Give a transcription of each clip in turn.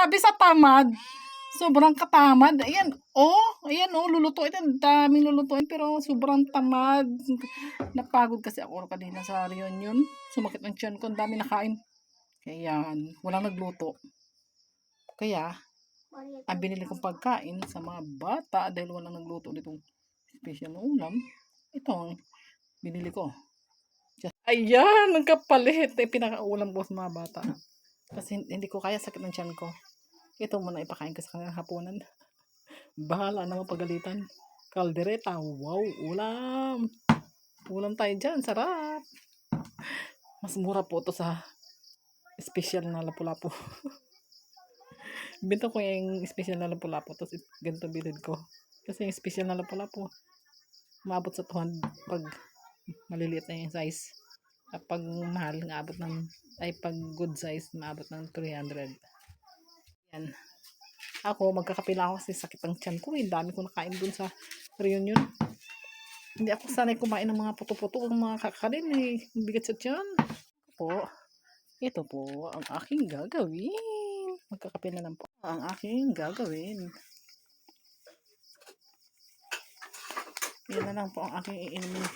Grabe sa tamad. Sobrang katamad. Ayan, oh, ayan oh, lulutuin. Ang daming lulutuin pero sobrang tamad. Napagod kasi ako kanina sa reunion. Sumakit ang tiyan ko. Ang dami nakain. Kaya walang nagluto. Kaya, ang binili kong pagkain sa mga bata dahil walang nagluto nitong special na ulam, ito ang binili ko. Just, ayan, nagkapalit. Eh, pinakaulam ko sa mga bata. Kasi hin- hindi ko kaya sakit ng tiyan ko. Ito muna ipakain ko sa kanilang hapunan. Bahala na mapagalitan. Kaldereta, wow, ulam. Ulam tayo dyan, sarap. Mas mura po to sa special na lapu-lapu. Benta ko yung special na lapu-lapu, tapos it- ganito bilid ko. Kasi yung special na lapu-lapu, maabot sa 200 pag maliliit na yung size. Pag mahal, naabot ng, ay pag good size, maabot ng 300. Yan. Ako, magkakapila ako kasi sakit ang tiyan ko. Eh. Dami ko nakain dun sa reunion. Hindi ako sanay kumain ng mga puto-puto ng mga kakanin eh. Ang Bigat sa tiyan. Po, ito po ang aking gagawin. Magkakape na lang po. Ang aking gagawin. Yan na lang po ang aking iinumin.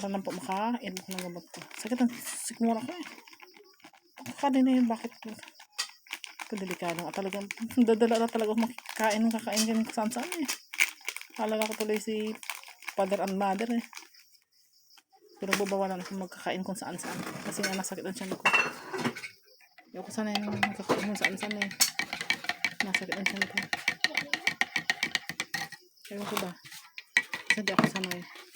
Para lang po makain ako ng gamot ko. Sakit ang sikmura ko eh. Kakanin na yun. Bakit po? Ito delikado nga talagang dadala na talaga makikain ng kakain din saan saan eh. Halaga ko tuloy si father and mother eh. Pero babawalan ako magkakain kung saan saan. Kasi nga nasakit ang tiyan ko. Ayoko sana yung magkakain kung saan saan eh. Nasakit ang tiyan ko. Ewan ko ba? Kasi di ako sanay.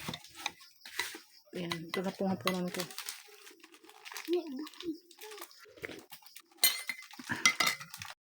Ayan, ito na pong hapunan ko.